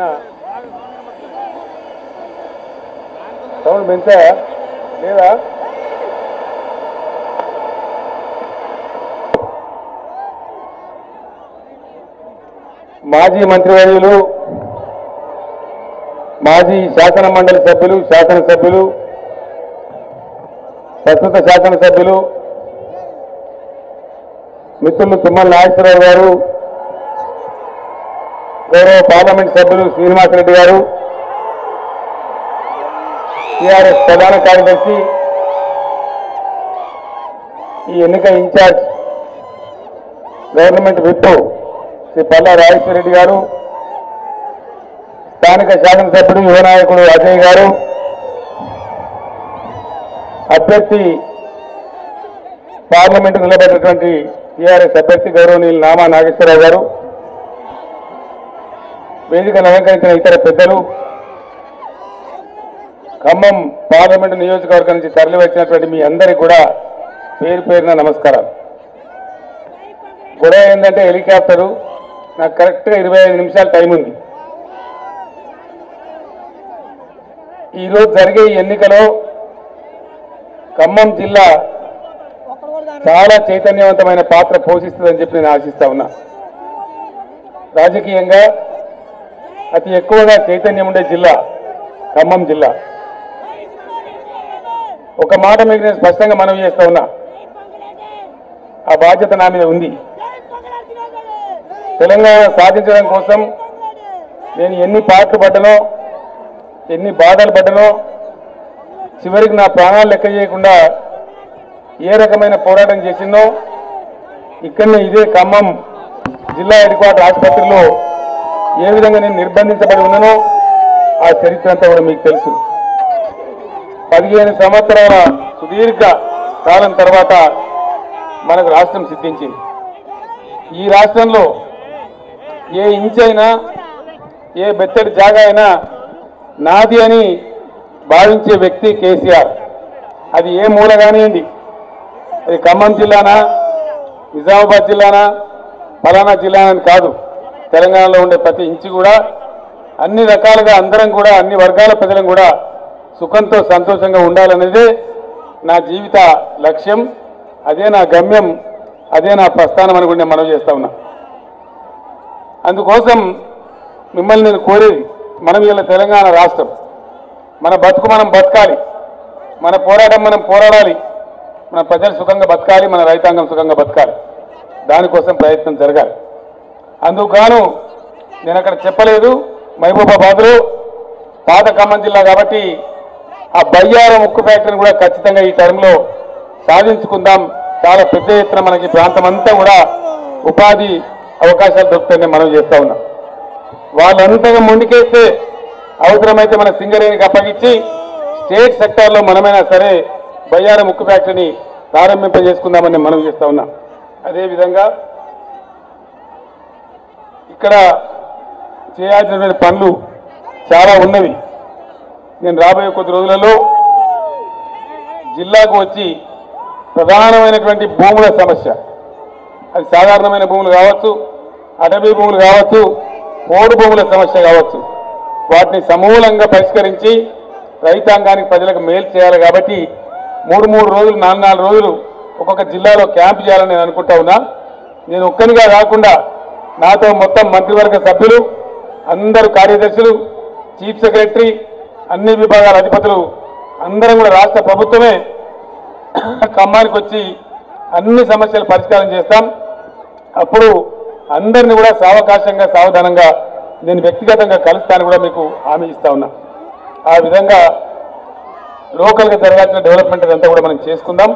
ఆయన సౌండ్ పెంచా లేదా? మాజీ మంత్రివర్యులు మాజీ శాసన మండలి సభ్యులు శాసనసభ్యులు ప్రస్తుత శాసనసభ్యులు మిత్రులు తుమ్మల నాగేశ్వరరావు గారు గౌరవ పార్లమెంట్ సభ్యులు శ్రీనివాసరెడ్డి గారు టిఆర్ఎస్ ప్రధాన కార్యదర్శి ఈ ఎన్నిక in charge government whip Shri Palla Rajeshwar Reddy గారు స్థానిక శాసనసభ్యుడు యువ నాయకుడు అజయ్ గారు అభ్యర్థి పార్లమెంటు నిలబడినటువంటి టీఆర్ఎస్ అభ్యర్థి గౌరవనీయులు నామా నాగేశ్వరరావు గారు వేదికను అలంకరించిన ఇతర పెద్దలు ఖమ్మం పార్లమెంటు నియోజకవర్గం నుంచి తరలి వచ్చినటువంటి మీ అందరికీ కూడా పేరు పేరున నమస్కారాలు. గొడవ ఏంటంటే హెలికాప్టరు నాకు కరెక్ట్గా ఇరవై ఐదు నిమిషాలు టైం ఉంది. ఈరోజు జరిగే ఈ ఎన్నికలో ఖమ్మం జిల్లా చాలా చైతన్యవంతమైన పాత్ర పోషిస్తుందని చెప్పి నేను ఆశిస్తా ఉన్నా. రాజకీయంగా అతి ఎక్కువగా చైతన్యం ఉండే జిల్లా ఖమ్మం జిల్లా. ఒక మాట మీకు నేను స్పష్టంగా మనవి చేస్తా ఉన్నా. ఆ బాధ్యత నా మీద ఉంది. తెలంగాణ సాధించడం కోసం నేను ఎన్ని పాటలు పడ్డనో ఎన్ని బాధలు పడ్డనో చివరికి నా ప్రాణాలు లెక్క చేయకుండా ఏ రకమైన పోరాటం చేసిందో ఇక్కడనే ఇదే ఖమ్మం జిల్లా హెడ్ క్వార్టర్ ఆసుపత్రిలో ఏ విధంగా నేను నిర్బంధించబడి ఉన్నానో ఆ చరిత్ర అంతా కూడా మీకు తెలుసు. పదిహేను సంవత్సరాల సుదీర్ఘ కాలం తర్వాత మనకు రాష్ట్రం సిద్ధించింది. ఈ రాష్ట్రంలో ఏ ఇంచ్ అయినా ఏ బెత్తడి జాగా అయినా నాది అని భావించే వ్యక్తి కేసీఆర్. అది ఏ మూల కానివ్వండి. అది ఖమ్మం జిల్లానా నిజామాబాద్ జిల్లానా ఫలానా జిల్లా అని కాదు. తెలంగాణలో ఉండే ప్రతి ఇంచు కూడా అన్ని రకాలుగా అందరం కూడా అన్ని వర్గాల ప్రజలం కూడా సుఖంతో సంతోషంగా ఉండాలనేదే నా జీవిత లక్ష్యం. అదే నా గమ్యం అదే నా ప్రస్థానం అని కూడా నేను మనవి చేస్తా ఉన్నా. అందుకోసం మిమ్మల్ని నేను కోరేది మనం ఇలా తెలంగాణ రాష్ట్రం మన బతుకు మనం బతకాలి మన పోరాటం మనం పోరాడాలి మన ప్రజలు సుఖంగా బతకాలి మన రైతాంగం సుఖంగా బతకాలి. దానికోసం ప్రయత్నం జరగాలి. అందుకుగాను నేను అక్కడ చెప్పలేదు మహబూబాబాద్లో పాత ఖమ్మం జిల్లా కాబట్టి ఆ బయ్యారం ఉక్కు ఫ్యాక్టరీని కూడా ఖచ్చితంగా ఈ టైంలో సాధించుకుందాం. చాలా పెద్ద ఎత్తున మనకి ప్రాంతం అంతా కూడా ఉపాధి అవకాశాలు దొరుకుతాయని మనం చేస్తూ ఉన్నాం. వాళ్ళంతగా ముందుకేస్తే అవసరమైతే మన సింగరేణికి అప్పగించి స్టేట్ సెక్టార్లో మనమైనా సరే బయ్యారం ఉక్కు ఫ్యాక్టరీని ప్రారంభింపజేసుకుందామని మనం చేస్తూ ఉన్నాం. అదేవిధంగా ఇక్కడ చేయాల్సినటువంటి పనులు చాలా ఉన్నవి. నేను రాబోయే కొద్ది రోజులలో జిల్లాకు వచ్చి ప్రధానమైనటువంటి భూముల సమస్య. అది సాధారణమైన భూములు కావచ్చు అటవీ భూములు కావచ్చు పోడు భూముల సమస్య కావచ్చు. వాటిని సమూలంగా పరిష్కరించి రైతాంగానికి ప్రజలకు మేలు చేయాలి కాబట్టి మూడు మూడు రోజులు నాలుగు నాలుగు రోజులు ఒక్కొక్క జిల్లాలో క్యాంప్ చేయాలని నేను అనుకుంటా ఉన్నా. నేను ఒక్కనిగా కాకుండా నాతో మొత్తం మంత్రివర్గ సభ్యులు అందరు కార్యదర్శులు చీఫ్ సెక్రటరీ అన్ని విభాగాల అధిపతులు అందరం కూడా రాష్ట్ర ప్రభుత్వమే ఖమ్మానికి వచ్చి అన్ని సమస్యలు పరిష్కారం చేస్తాం. అప్పుడు అందరిని కూడా సావకాశంగా సావధానంగా నేను వ్యక్తిగతంగా కలుస్తాను కూడా మీకు హామీ ఇస్తా ఉన్నా. ఆ విధంగా లోకల్గా జరగాల్సిన డెవలప్మెంట్ అంతా కూడా మనం చేసుకుందాం.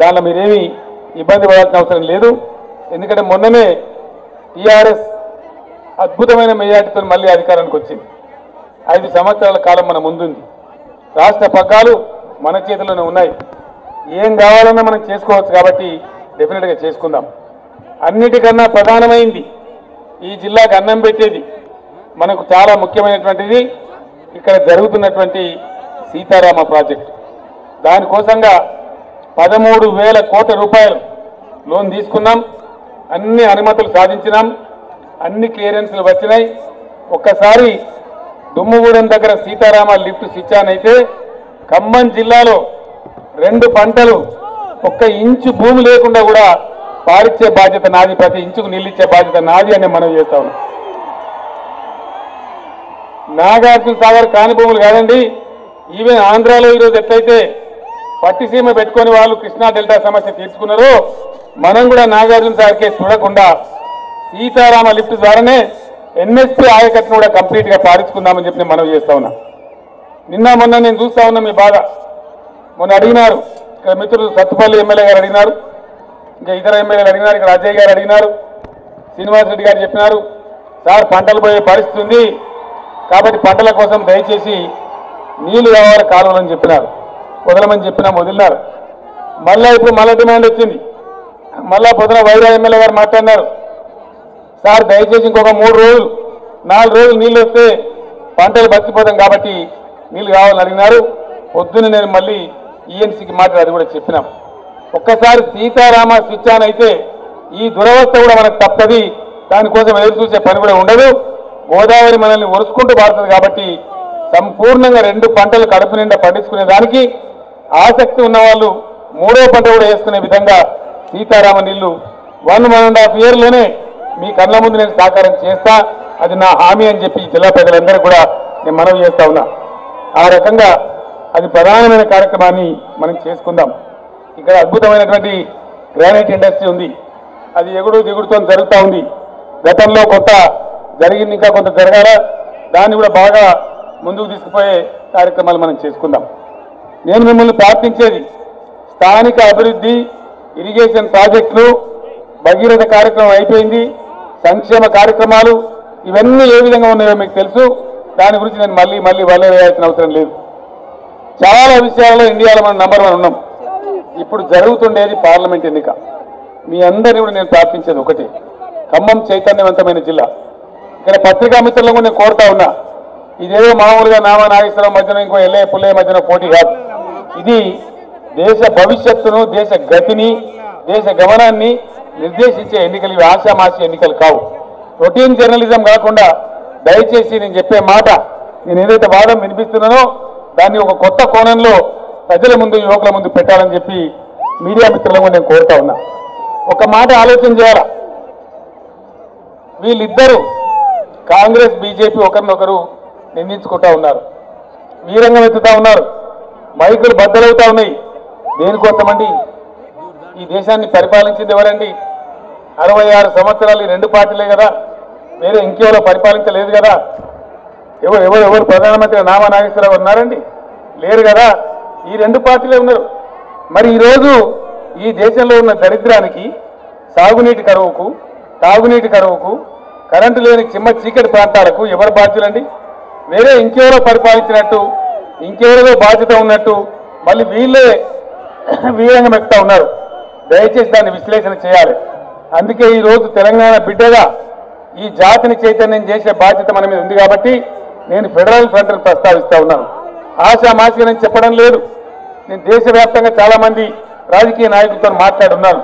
దానిలో మీరేమి ఇబ్బంది పడాల్సిన అవసరం లేదు. ఎందుకంటే మొన్ననే టీఆర్ఎస్ అద్భుతమైన మెజార్టీతో మళ్ళీ అధికారానికి వచ్చింది. ఐదు సంవత్సరాల కాలం మన ముందుంది. రాష్ట్ర పగ్గాలు మన చేతిలోనే ఉన్నాయి. ఏం కావాలన్నా మనం చేసుకోవచ్చు కాబట్టి డెఫినెట్గా చేసుకుందాం. అన్నిటికన్నా ప్రధానమైంది ఈ జిల్లాకు అన్నం పెట్టేది. మనకు చాలా ముఖ్యమైనటువంటిది ఇక్కడ జరుగుతున్నటువంటి సీతారామ ప్రాజెక్ట్. దానికోసంగా పదమూడు వేల కోట్ల రూపాయలు లోన్ తీసుకున్నాం. అన్ని అనుమతులు సాధించినాం. అన్ని క్లియరెన్స్లు వచ్చినాయి. ఒక్కసారి దుమ్ముగూడెం దగ్గర సీతారామ లిఫ్ట్ స్విచ్ ఆన్ అయితే ఖమ్మం జిల్లాలో రెండు పంటలు ఒక్క ఇంచు భూమి లేకుండా కూడా పారిచ్చే బాధ్యత నాది. ప్రతి ఇంచుకు నీళ్ళిచ్చే బాధ్యత నాది అని మనం చేస్తా ఉన్నాం. నాగార్జున సాగర్ కాని భూములు కాదండి ఈవెన్ ఆంధ్రాలో ఈరోజు ఎట్లయితే పట్టిసీమ పెట్టుకొని వాళ్ళు కృష్ణా డెల్టా సమస్య తీర్చుకున్నారో మనం కూడా నాగార్జున సార్కే కేసు చూడకుండా సీతారామ లిఫ్ట్ ద్వారానే ఎన్ఎస్పీ ఆయకట్టును కూడా కంప్లీట్గా పారించుకుందామని చెప్పి నేను మనవి చేస్తా ఉన్నా. నిన్న మొన్న నేను చూస్తా ఉన్నా మీ బాధ. మొన్న అడిగినారు ఇక్కడ మిత్రులు సత్తుపల్లి ఎమ్మెల్యే గారు అడిగినారు ఇంకా ఇతర ఎమ్మెల్యేలు అడిగినారు ఇక్కడ అజయ్ గారు అడిగినారు శ్రీనివాస్ రెడ్డి గారు చెప్పినారు సార్ పంటలు పోయే పరిస్థితి ఉంది కాబట్టి పంటల కోసం దయచేసి నీళ్ళు కావాలి కాలువలని చెప్పినారు. వదలమని చెప్పినా వదిలినారు. మళ్ళీ ఇప్పుడు మళ్ళా డిమాండ్ వచ్చింది. మళ్ళా పొద్దున వైరా ఎమ్మెల్యే గారు మాట్లాడినారు. సార్ దయచేసి ఇంకొక మూడు రోజులు నాలుగు రోజులు నీళ్ళు వస్తే పంటలు బతికిపోతాం కాబట్టి నీళ్ళు కావాలని అడిగినారు. పొద్దున్న నేను మళ్ళీ ఈఎన్సీకి మాట్లాడి అది కూడా చెప్పినాం. ఒక్కసారి సీతారామ స్విచ్ ఆన్ అయితే ఈ దురవస్థ కూడా మనకు తప్పది. దానికోసం ఎదురు చూసే పని కూడా ఉండదు. గోదావరి మనల్ని ఒరుసుకుంటూ పారుతుంది కాబట్టి సంపూర్ణంగా రెండు పంటలు కడుపు నిండా పండించుకునే దానికి ఆసక్తి ఉన్న వాళ్ళు మూడో పంట కూడా వేసుకునే విధంగా సీతారామన్ ఇల్లు వన్ వన్ అండ్ హాఫ్ ఇయర్లోనే మీ కళ్ళ ముందు నేను సహకారం చేస్తా. అది నా హామీ అని చెప్పి జిల్లా ప్రజలందరూ కూడా నేను మనవి చేస్తా ఉన్నా. ఆ రకంగా అది ప్రధానమైన కార్యక్రమాన్ని మనం చేసుకుందాం. ఇక్కడ అద్భుతమైనటువంటి గ్రానైట్ ఇండస్ట్రీ ఉంది. అది ఎగుడు దిగుడుతో జరుగుతూ ఉంది. గతంలో కొంత జరిగింది ఇంకా కొంత జరగాల. దాన్ని కూడా బాగా ముందుకు తీసుకుపోయే కార్యక్రమాలు మనం చేసుకుందాం. నేను మిమ్మల్ని ప్రార్థించేది స్థానిక అభివృద్ధి ఇరిగేషన్ ప్రాజెక్టులు భగీరథ కార్యక్రమం అయిపోయింది సంక్షేమ కార్యక్రమాలు ఇవన్నీ ఏ విధంగా ఉన్నాయో మీకు తెలుసు. దాని గురించి నేను మళ్ళీ మళ్ళీ వల్ల వేయాల్సిన అవసరం లేదు. చాలా విషయాల్లో ఇండియాలో మనం నంబర్ వన్ ఉన్నాం. ఇప్పుడు జరుగుతుండేది పార్లమెంట్ ఎన్నిక. మీ అందరినీ కూడా నేను ప్రార్థించేది ఒకటి. ఖమ్మం చైతన్యవంతమైన జిల్లా. ఇక్కడ పత్రికా మిత్రులను కూడా నేను కోరుతా ఉన్నా. ఇదేదో మామూలుగా నామ నాగేశ్వరం మధ్యన ఇంకో ఎల్లే పుల్లయ్య మధ్యన పోటీ కాదు. ఇది దేశ భవిష్యత్తును దేశ గతిని దేశ గమనాన్ని నిర్దేశించే ఎన్నికలు ఇవి ఆశామాసి ఎన్నికలు కావు. రొటీన్ జర్నలిజం కాకుండా దయచేసి నేను చెప్పే మాట నేను ఏదైతే వాదం వినిపిస్తున్నానో దాన్ని ఒక కొత్త కోణంలో ప్రజల ముందు యువకుల ముందు పెట్టాలని చెప్పి మీడియా మిత్రులను నేను కోరుతా ఉన్నా. ఒక మాట ఆలోచన చేయాలా? వీళ్ళిద్దరూ కాంగ్రెస్ బీజేపీ ఒకరినొకరు నిందించుకుంటా ఉన్నారు. వీరంగం ఎత్తుతా ఉన్నారు. మైకులు బద్దలవుతా ఉన్నాయి. దేనికోసమండి? ఈ దేశాన్ని పరిపాలించింది ఎవరండి? అరవై ఆరు సంవత్సరాలు ఈ రెండు పార్టీలే కదా. వేరే ఇంకెవరో పరిపాలించలేదు కదా. ఎవరు ఎవరు ఎవరు ప్రధానమంత్రి నామా నాగేశ్వరరావు ఉన్నారండి? లేరు కదా. ఈ రెండు పార్టీలే ఉన్నారు. మరి ఈరోజు ఈ దేశంలో ఉన్న దరిద్రానికి సాగునీటి కరువుకు తాగునీటి కరువుకు కరెంటు లేని చిమ్మ చీకటి ప్రాంతాలకు ఎవరు బాధ్యులండి? వేరే ఇంకెవరో పరిపాలించినట్టు ఇంకెవరిదో బాధ్యత ఉన్నట్టు మళ్ళీ వీళ్ళే వీరంగం ఎక్కుతా ఉన్నారు. దయచేసి దాన్ని విశ్లేషణ చేయాలి. అందుకే ఈ రోజు తెలంగాణ బిడ్డగా ఈ జాతిని చైతన్యం చేసే బాధ్యత మన మీద ఉంది కాబట్టి నేను ఫెడరల్ ఫ్రంట్ని ప్రస్తావిస్తా ఉన్నాను. ఆశామాసిగా నేను చెప్పడం లేదు. నేను దేశవ్యాప్తంగా చాలా మంది రాజకీయ నాయకులతో మాట్లాడున్నాను.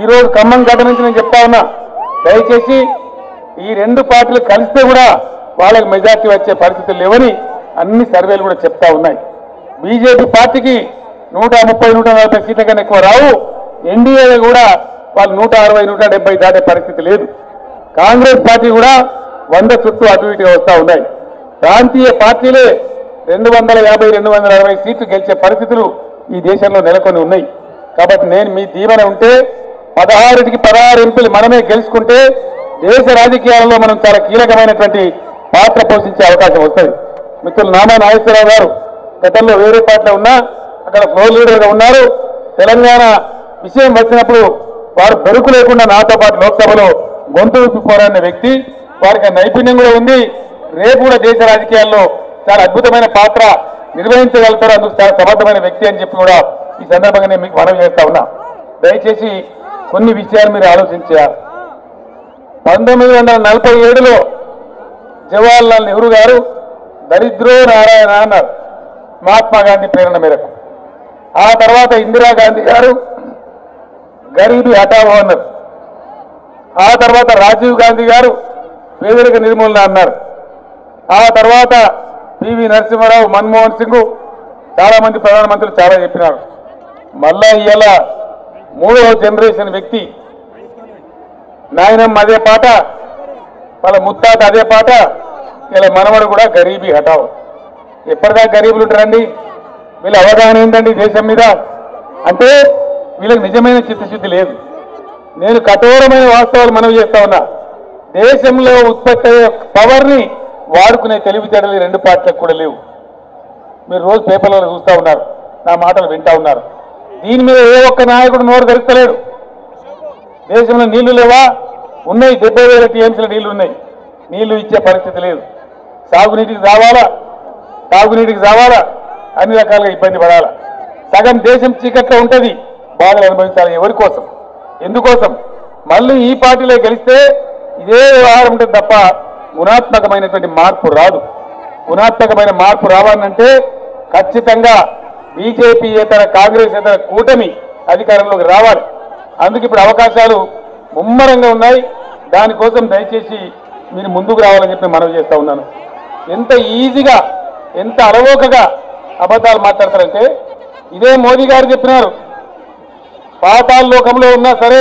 ఈ రోజు ఖమ్మం గత నుంచి నేను చెప్తా ఉన్నా. దయచేసి ఈ రెండు పార్టీలు కలిస్తే కూడా వాళ్ళకి మెజార్టీ వచ్చే పరిస్థితులు లేవని అన్ని సర్వేలు కూడా చెప్తా ఉన్నాయి. బీజేపీ పార్టీకి నూట ముప్పై నూట నలభై సీట్ల కన్నా ఎక్కువ రావు. ఎన్డీఏ కూడా వాళ్ళు నూట అరవై నూట డెబ్బై దాటే పరిస్థితి లేదు. కాంగ్రెస్ పార్టీ కూడా వంద చుట్టూ అటు ఇటు వస్తా ఉన్నాయి. ప్రాంతీయ పార్టీలే రెండు వందల యాభై రెండు వందల అరవై సీట్లు గెలిచే పరిస్థితులు ఈ దేశంలో నెలకొని ఉన్నాయి. కాబట్టి నేను మీ దీవెన ఉంటే పదహారుకి పదహారు ఎంపీలు మనమే గెలుచుకుంటే దేశ రాజకీయాలలో మనం చాలా కీలకమైనటువంటి పాత్ర పోషించే అవకాశం వస్తుంది. మిత్రులు నామా నాగేశ్వరరావు గారు గతంలో వేరే పార్టీలో ఉన్నా అక్కడ ఫ్లోర్ లీడర్గా ఉన్నారు. తెలంగాణ విషయం వచ్చినప్పుడు వారు బెరుకు లేకుండా నాతో పాటు లోక్సభలో గొంతు విప్పి పోరాడిన వ్యక్తి. వారికి ఆ నైపుణ్యం కూడా ఉంది. రేపు కూడా దేశ రాజకీయాల్లో చాలా అద్భుతమైన పాత్ర నిర్వహించగలుగుతారు. అందుకు చాలా సమర్థమైన వ్యక్తి అని చెప్పి కూడా ఈ సందర్భంగా నేను మీకు మనవి చేస్తా ఉన్నా. దయచేసి కొన్ని విషయాలు మీరు ఆలోచించారు పంతొమ్మిది వందల నలభై ఏడులో జవహర్లాల్ నెహ్రూ గారు దరిద్రో నారాయణ అన్నారు. మహాత్మా గాంధీ ప్రేరణ మేరకు. ఆ తర్వాత ఇందిరాగాంధీ గారు గరీబీ హఠావో అన్నారు ఆ తర్వాత రాజీవ్ గాంధీ గారు పేదరిక నిర్మూలన అన్నారు. ఆ తర్వాత పివి నరసింహారావు మన్మోహన్ సింగ్ చాలా మంది ప్రధానమంత్రులు చాలా చెప్పినారు. మళ్ళా ఇవాళ మూడవ జనరేషన్ వ్యక్తి నాయనమ్మ అదే పాట వాళ్ళ ముత్తాత అదే పాట ఇలా మనవడు కూడా గరీబీ హఠావు ఎప్పటిదాకా గరీబులు ఉంటారండి? వీళ్ళ అవగాహన ఏంటండి దేశం మీద? అంటే వీళ్ళకి నిజమైన చిత్తశుద్ధి లేదు. నేను కఠోరమైన వాస్తవాలు మనవి చేస్తా ఉన్నా. దేశంలో ఉత్పత్తి అయ్యే పవర్ని వాడుకునే తెలివితేటలు రెండు పార్టీలకు కూడా లేవు. మీరు రోజు పేపర్లలో చూస్తూ ఉన్నారు. నా మాటలు వింటా ఉన్నారు. దీని మీద ఏ ఒక్క నాయకుడు నోరు ధరిస్తలేడు దేశంలో నీళ్ళు లేవా? ఉన్నాయి. డెబ్బై వేల టీఎంసీల నీళ్ళు ఉన్నాయి. నీళ్ళు ఇచ్చే పరిస్థితి లేదు. సాగునీటికి రావాలా? తాగునీటికి రావాలా? అన్ని రకాలుగా ఇబ్బంది పడాల? సగం దేశం చీకట్లో ఉంటుంది. బాధలు అనుభవించాలి ఎవరి కోసం? ఎందుకోసం? మళ్ళీ ఈ పార్టీలో గెలిస్తే ఇదే వ్యవహారం ఉంటుంది తప్ప గుణాత్మకమైనటువంటి మార్పు రాదు. గుణాత్మకమైన మార్పు రావాలంటే ఖచ్చితంగా బీజేపీ ఇతర కాంగ్రెస్ ఇతర కూటమి అధికారంలోకి రావాలి. అందుకు ఇప్పుడు అవకాశాలు ముమ్మరంగా ఉన్నాయి. దానికోసం దయచేసి మీరు ముందుకు రావాలని చెప్పి మనవి చేస్తా ఉన్నాను. ఎంత ఈజీగా ఎంత అలవోకగా అబద్ధాలు మాట్లాడతారంటే ఇదే మోదీ గారు చెప్పినారు. పాతాల లోకంలో ఉన్నా సరే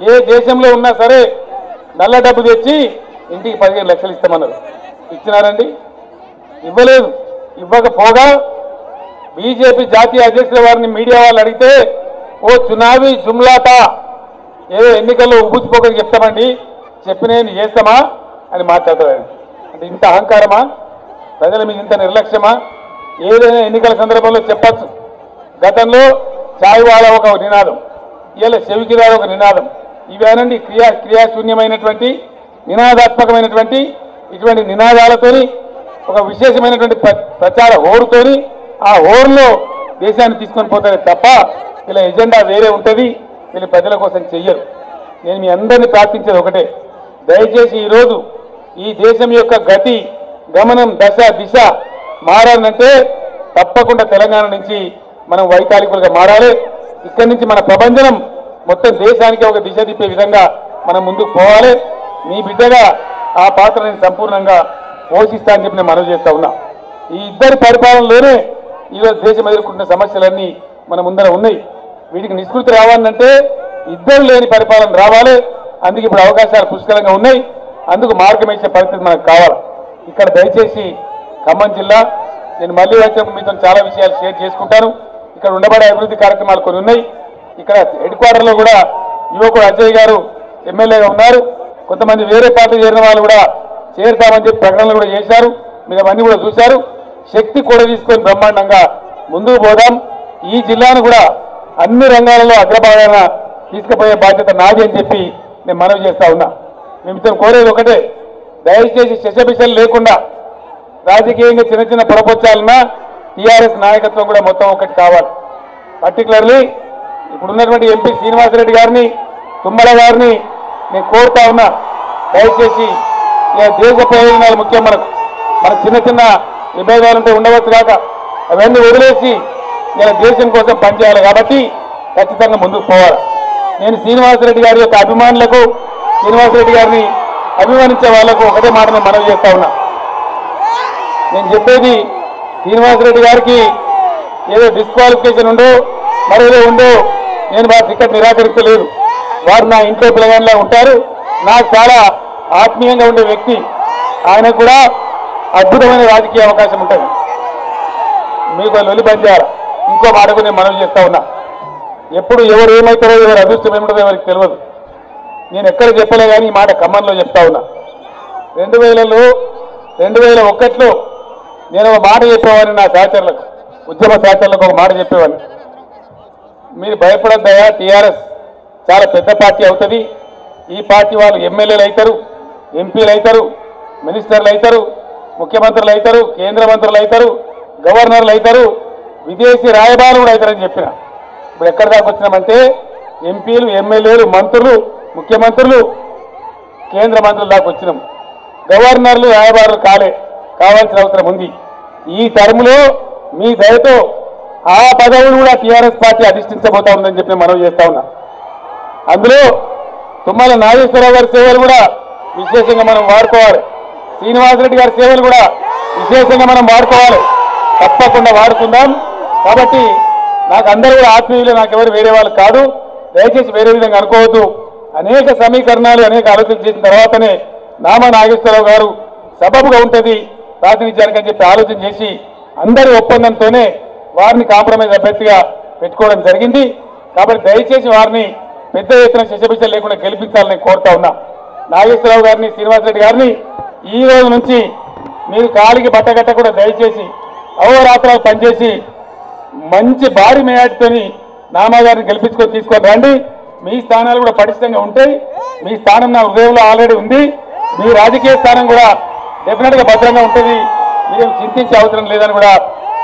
ఏ దేశంలో ఉన్నా సరే నల్ల డబ్బు తెచ్చి ఇంటికి పదిహేను లక్షలు ఇస్తామన్నారు. ఇచ్చినారండి? ఇవ్వలేదు. ఇవ్వకపోగా బీజేపీ జాతీయ అధ్యక్షుల వారిని మీడియా వాళ్ళు అడిగితే ఓ చునావీ జుమ్లాట ఏదో ఎన్నికల్లో ఉబ్బుచ్చిపోకని చెప్తామండి. చెప్పినేది చేస్తామా? అని మాట్లాడతారు అంటే ఇంత అహంకారమా? ప్రజల మీద ఇంత నిర్లక్ష్యమా? ఏదైనా ఎన్నికల సందర్భంలో చెప్పచ్చు. గతంలో చాయ్ ఒక నినాదం ఇలా చెవికిరాడు ఒక నినాదం. ఇవేనండి క్రియా క్రియాశూన్యమైనటువంటి నినాదాత్మకమైనటువంటి ఇటువంటి నినాదాలతోని ఒక విశేషమైనటువంటి ప్ర- ప్రచార హోరుతోని ఆ హోరులో దేశాన్ని తీసుకొని పోతారే తప్ప ఇలా ఎజెండా వేరే ఉంటుంది వీళ్ళు ప్రజల కోసం చెయ్యరు. నేను మీ అందరినీ ప్రార్థించేది ఒకటే. దయచేసి ఈరోజు ఈ దేశం యొక్క గతి గమనం దశ దిశ మారాలంటే తప్పకుండా తెలంగాణ నుంచి మనం వైతాళికులుగా మారాలి. ఇక్కడి నుంచి మన ప్రపంచం మొత్తం దేశానికి ఒక దిశ తిప్పే విధంగా మనం ముందుకు పోవాలి. మీ బిడ్డగా ఆ పాత్ర నేను సంపూర్ణంగా పోషిస్తా అని చెప్పి నేను మనవి చేస్తా ఉన్నా. ఈ ఇద్దరి పరిపాలనలోనే ఈరోజు దేశం ఎదుర్కొంటున్న సమస్యలన్నీ మన ముందర ఉన్నాయి. వీటికి నిష్కృతి రావాలంటే ఇద్దరు లేని పరిపాలన రావాలి. అందుకు ఇప్పుడు అవకాశాలు పుష్కలంగా ఉన్నాయి. అందుకు మార్గం వేసే పరిస్థితి మనకు కావాలి. ఇక్కడ దయచేసి ఖమ్మం జిల్లా. నేను మళ్ళీ వచ్చే మీతో చాలా విషయాలు షేర్ చేసుకుంటాను. ఇక్కడ ఉండబడే అభివృద్ధి కార్యక్రమాలు కొన్ని ఉన్నాయి. ఇక్కడ హెడ్ క్వార్టర్లో కూడా యువకుడు అజయ్ గారు ఎమ్మెల్యేగా ఉన్నారు. కొంతమంది వేరే పార్టీ చేరిన వాళ్ళు కూడా చేరుతామని చెప్పి ప్రకటనలు కూడా చేశారు. మీరు అవన్నీ కూడా చూశారు. శక్తి కూడా తీసుకొని బ్రహ్మాండంగా ముందుకు పోదాం. ఈ జిల్లాను కూడా అన్ని రంగాలలో అగ్రభాగాన తీసుకుపోయే బాధ్యత నాది అని చెప్పి నేను మనవి చేస్తా ఉన్నా. మేము ఇతను కోరేది ఒకటే. దయచేసి శశబిషలు లేకుండా రాజకీయంగా చిన్న చిన్న పొరపొచ్చాలన్నా టీఆర్ఎస్ నాయకత్వం కూడా మొత్తం ఒకటి కావాలి. పర్టికులర్లీ ఇప్పుడున్నటువంటి ఎంపీ శ్రీనివాసరెడ్డి గారిని తుమ్మల గారిని నేను కోరుతా ఉన్నా. దయచేసి ఇక దేశ ప్రయోజనాలు ముఖ్యం మనకు. మన చిన్న చిన్న విభేదాలు ఉంటే ఉండవచ్చు కాక అవన్నీ వదిలేసి నేను దేశం కోసం పనిచేయాలి కాబట్టి ఖచ్చితంగా ముందుకు పోవాలి. నేను శ్రీనివాసరెడ్డి గారి యొక్క అభిమానులకు శ్రీనివాసరెడ్డి గారిని అభిమానించే వాళ్ళకు ఒకటే మాట మనవి చేస్తా ఉన్నా. నేను చెప్పేది శ్రీనివాసరెడ్డి గారికి ఏదో డిస్క్వాలిఫికేషన్ ఉండో మరేదో ఉండో నేను వారి టికెట్ నిరాకరించలేదు. వారు నా ఇంట్లో పిల్లగానిలా ఉంటారు. నాకు చాలా ఆత్మీయంగా ఉండే వ్యక్తి. ఆయన కూడా అద్భుతమైన రాజకీయ అవకాశం ఉంటుంది. మీకు లొలి బంద్ ఇంకో మాటకు నేను మనవి చేస్తా ఉన్నా. ఎప్పుడు ఎవరు ఏమవుతారో ఎవరు అదృష్టం ఏమిటో ఎవరికి తెలియదు. నేను ఎక్కడ చెప్పలే కానీ ఈ మాట ఖమ్మంలో చెప్తా ఉన్నా. రెండు వేలలో రెండు వేల ఒకటిలో నేను ఒక మాట చెప్పేవాడిని నా సహచరులకు ఉద్యమ సహచరులకు ఒక మాట చెప్పేవాడిని. మీరు భయపడద్దయా టీఆర్ఎస్ చాలా పెద్ద పార్టీ అవుతుంది. ఈ పార్టీ వాళ్ళు ఎమ్మెల్యేలు అవుతారు ఎంపీలు అవుతారు మినిస్టర్లు అవుతారు ముఖ్యమంత్రులు అవుతారు కేంద్ర మంత్రులు అవుతారు గవర్నర్లు అవుతారు విదేశీ రాయబారులు కూడా అవుతారని చెప్పిన. ఇప్పుడు ఎక్కడి దాకా వచ్చినామంటే ఎంపీలు ఎమ్మెల్యేలు మంత్రులు ముఖ్యమంత్రులు కేంద్ర మంత్రుల దాకా వచ్చినాం. గవర్నర్లు రాయబారులు కాలే. కావాల్సిన అవసరం ఉంది. ఈ టర్మ్లో మీ దయతో ఆ పదవులు కూడా టీఆర్ఎస్ పార్టీ అధిష్ఠించబోతా ఉందని చెప్పి మనం చేస్తా ఉన్నా. అందులో తుమ్మల నాగేశ్వరరావు గారి సేవలు కూడా విశేషంగా మనం వాడుకోవాలి. శ్రీనివాసరెడ్డి గారి సేవలు కూడా విశేషంగా మనం వాడుకోవాలి. తప్పకుండా వాడుకుందాం. కాబట్టి నాకు అందరూ కూడా ఆత్మీయులు నాకు ఎవరు వేరే వాళ్ళు కాదు. దయచేసి వేరే విధంగా అనుకోవద్దు. అనేక సమీకరణాలు అనేక ఆలోచన చేసిన తర్వాతనే నామా నాగేశ్వరరావు గారు సబబుగా ఉంటుంది. ప్రాతినిధ్యానికి అని చెప్పి ఆలోచన చేసి అందరి ఒప్పందంతోనే వారిని కాంప్రమైజ్ అభ్యర్థిగా పెట్టుకోవడం జరిగింది. కాబట్టి దయచేసి వారిని పెద్ద ఎత్తున శిశబిచ్చ లేకుండా గెలిపించాలని కోరుతా ఉన్నా. నాగేశ్వరరావు గారిని శ్రీనివాసరెడ్డి గారిని ఈ రోజు నుంచి మీరు కాలికి బట్టగట్ట కూడా దయచేసి అవరాత్రాలు పనిచేసి మంచి భారీ మేయాటితోని నామా గారిని గెలిపించుకొని తీసుకొని రండి. మీ స్థానాలు కూడా పటిష్టంగా ఉంటాయి. మీ స్థానం నా హృదయంలో ఆల్రెడీ ఉంది. మీ రాజకీయ స్థానం కూడా డెఫినెట్గా భద్రంగా ఉంటుంది. మీరేం చింతించే అవసరం లేదని కూడా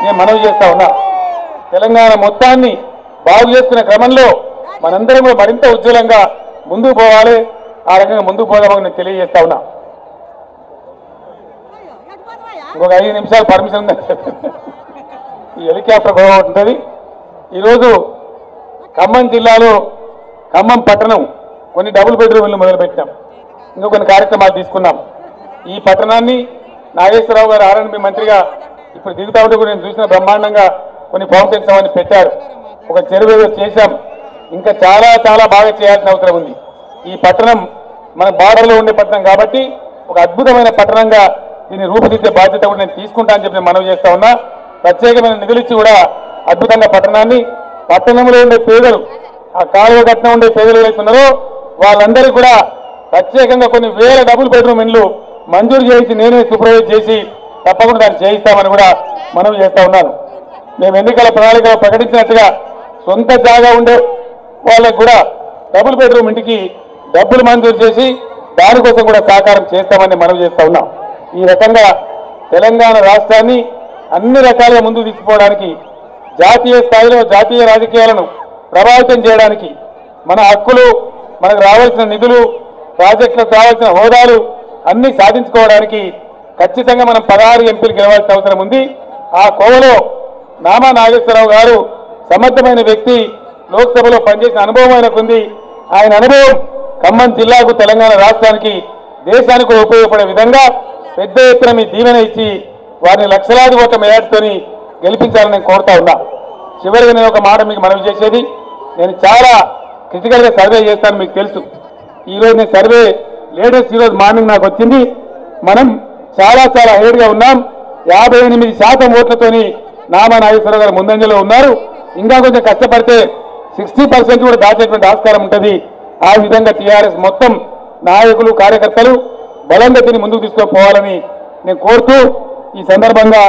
నేను మనవి చేస్తా ఉన్నా. తెలంగాణ మొత్తాన్ని బాగు చేస్తున్న క్రమంలో మనందరం కూడా మరింత ఉజ్వలంగా ముందుకు పోవాలి. ఆ రకంగా ముందుకు పోదామని నేను తెలియజేస్తా ఉన్నా. ఇంకొక ఐదు నిమిషాలు పర్మిషన్ ఉందని చెప్పి. ఈ హెలికాప్టర్ గొడవ ఉంటుంది. ఈరోజు ఖమ్మం జిల్లాలో ఖమ్మం పట్టణం కొన్ని డబుల్ బెడ్రూమ్లు మొదలుపెట్టినాం. ఇంకా కొన్ని కార్యక్రమాలు తీసుకున్నాం. ఈ పట్టణాన్ని నాగేశ్వరరావు గారు ఆర్ఎన్బి మంత్రిగా ఇప్పుడు దిగుతా ఉంటే కూడా నేను చూసిన బ్రహ్మాండంగా కొన్ని ఫౌంటైన్స్ అవన్నీ పెట్టారు. ఒక చెరువు చేశాం. ఇంకా చాలా చాలా బాగా చేయాల్సిన అవసరం ఉంది. ఈ పట్టణం మన బార్డర్లో ఉండే పట్టణం కాబట్టి ఒక అద్భుతమైన పట్టణంగా దీన్ని రూపుదిద్దే బాధ్యత కూడా నేను తీసుకుంటా అని చెప్పి నేను మనవి చేస్తా ఉన్నా. ప్రత్యేకమైన నిధులు ఇచ్చి కూడా అద్భుతంగా పట్టణాన్ని పట్టణంలో ఉండే పేదలు ఆ కాలువ కట్టిన ఉండే పేదలు ఏవైతే ఉన్నారో వాళ్ళందరికీ కూడా ప్రత్యేకంగా కొన్ని వేల డబుల్ బెడ్రూమ్ ఇండ్లు మంజూరు చేసి నేనే సూపర్వైజ్ చేసి తప్పకుండా దాన్ని చేయిస్తామని కూడా మనం చేస్తా ఉన్నాను మేము ఎన్నికల ప్రణాళికలో ప్రకటించినట్టుగా సొంత జాగా ఉండే వాళ్ళకు కూడా డబుల్ బెడ్రూమ్ ఇంటికి డబ్బులు మంజూరు చేసి దానికోసం కూడా సహకారం చేస్తామని మనం చేస్తా ఉన్నాం. ఈ రకంగా తెలంగాణ రాష్ట్రాన్ని అన్ని రకాలుగా ముందుకు తీసుకుపోవడానికి జాతీయ స్థాయిలో జాతీయ రాజకీయాలను ప్రభావితం చేయడానికి మన హక్కులు మనకు రావాల్సిన నిధులు ప్రాజెక్టులకు రావాల్సిన హోదాలు అన్ని సాధించుకోవడానికి ఖచ్చితంగా మనం పదహారు ఎంపీలు గెలవాల్సిన అవసరం ఉంది. ఆ కోవలో నామా నాగేశ్వరరావు గారు సమర్థమైన వ్యక్తి లోక్సభలో పనిచేసిన అనుభవం ఆయనకు ఆయన అనుభవం ఖమ్మం జిల్లాకు తెలంగాణ రాష్ట్రానికి దేశానికి కూడా ఉపయోగపడే విధంగా పెద్ద ఎత్తున మీ దీవెన ఇచ్చి వారిని లక్షలాది ఓట్ల మేయాటితోని గెలిపించాలని నేను కోరుతా ఉన్నా. చివరిగా నేను ఒక మాట మీకు మనవి చేసేది నేను చాలా క్రిటికల్గా సర్వే చేస్తాను మీకు తెలుసు. ఈరోజు నేను సర్వే లేటెస్ట్ ఈరోజు మార్నింగ్ నాకు వచ్చింది. మనం చాలా చాలా హైడ్గా ఉన్నాం. యాభై ఎనిమిది శాతం ఓట్లతోని నామా నాగేశ్వరరావు గారు ముందంజలో ఉన్నారు. ఇంకా కొంచెం కష్టపడితే సిక్స్టీ పర్సెంట్ కూడా దాచేటువంటి ఆస్కారం ఉంటుంది. ఆ విధంగా టీఆర్ఎస్ మొత్తం నాయకులు కార్యకర్తలు బలంగా దీన్ని ముందుకు తీసుకుపోవాలని నేను కోరుతూ ఈ సందర్భంగా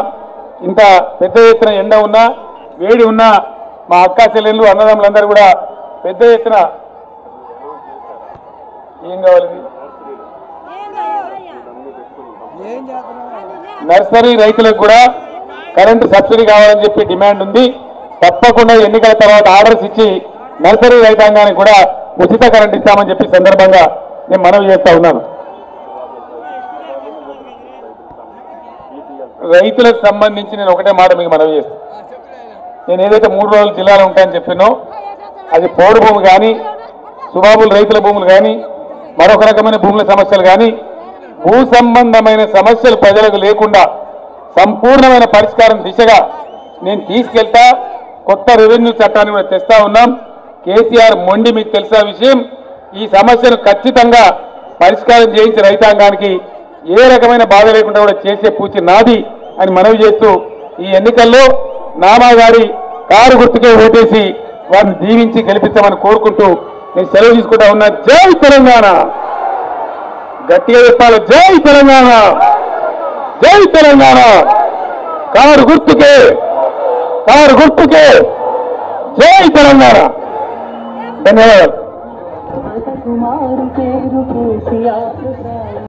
ఇంత పెద్ద ఎత్తున ఎండ ఉన్నా వేడి ఉన్నా మా అక్క చెల్లెళ్ళు అన్నదమ్ములందరూ కూడా పెద్ద ఎత్తున ఏం కావాలి? నర్సరీ రైతులకు కూడా కరెంటు సబ్సిడీ కావాలని చెప్పి డిమాండ్ ఉంది. తప్పకుండా ఎన్నికల తర్వాత ఆర్డర్స్ ఇచ్చి నర్సరీ రైతాంగానికి కూడా ఉచిత కరెంట్ ఇస్తామని చెప్పి సందర్భంగా నేను మనవి చేస్తా ఉన్నాను. రైతులకు సంబంధించి నేను ఒకటే మాట మీకు మనవి చేస్తాను నేను ఏదైతే మూడు రోజులు జిల్లాలో ఉంటాయని చెప్పినో అది పోడు భూమి కానీ సుబాబులు రైతుల భూములు కానీ మరొక రకమైన భూముల సమస్యలు కానీ భూ సంబంధమైన సమస్యలు ప్రజలకు లేకుండా సంపూర్ణమైన పరిష్కారం దిశగా నేను తీసుకెళ్తా కొత్త రెవెన్యూ చట్టాన్ని కూడా తెస్తా ఉన్నాం. కేసీఆర్ మొండి మీకు తెలిసిన విషయం? ఈ సమస్యను ఖచ్చితంగా పరిష్కారం చేయించి రైతాంగానికి ఏ రకమైన బాధ లేకుండా కూడా చేసే పూచి నాది అని మనవి చేస్తూ ఈ ఎన్నికల్లో నామా గారి కారు గుర్తుకే ఓటేసి వారిని దీవించి గెలిపిస్తామని కోరుకుంటూ నేను సెలవు తీసుకుంటా ఉన్నా. జై తెలంగాణ! గట్టిగా చెప్పాలి. జై తెలంగాణ! జై తెలంగాణ! కారు గుర్తుకే! కారు గుర్తుకే! జై తెలంగాణ! ధన్యవాదాలు. కుమారు పేరు కేసీఆర్.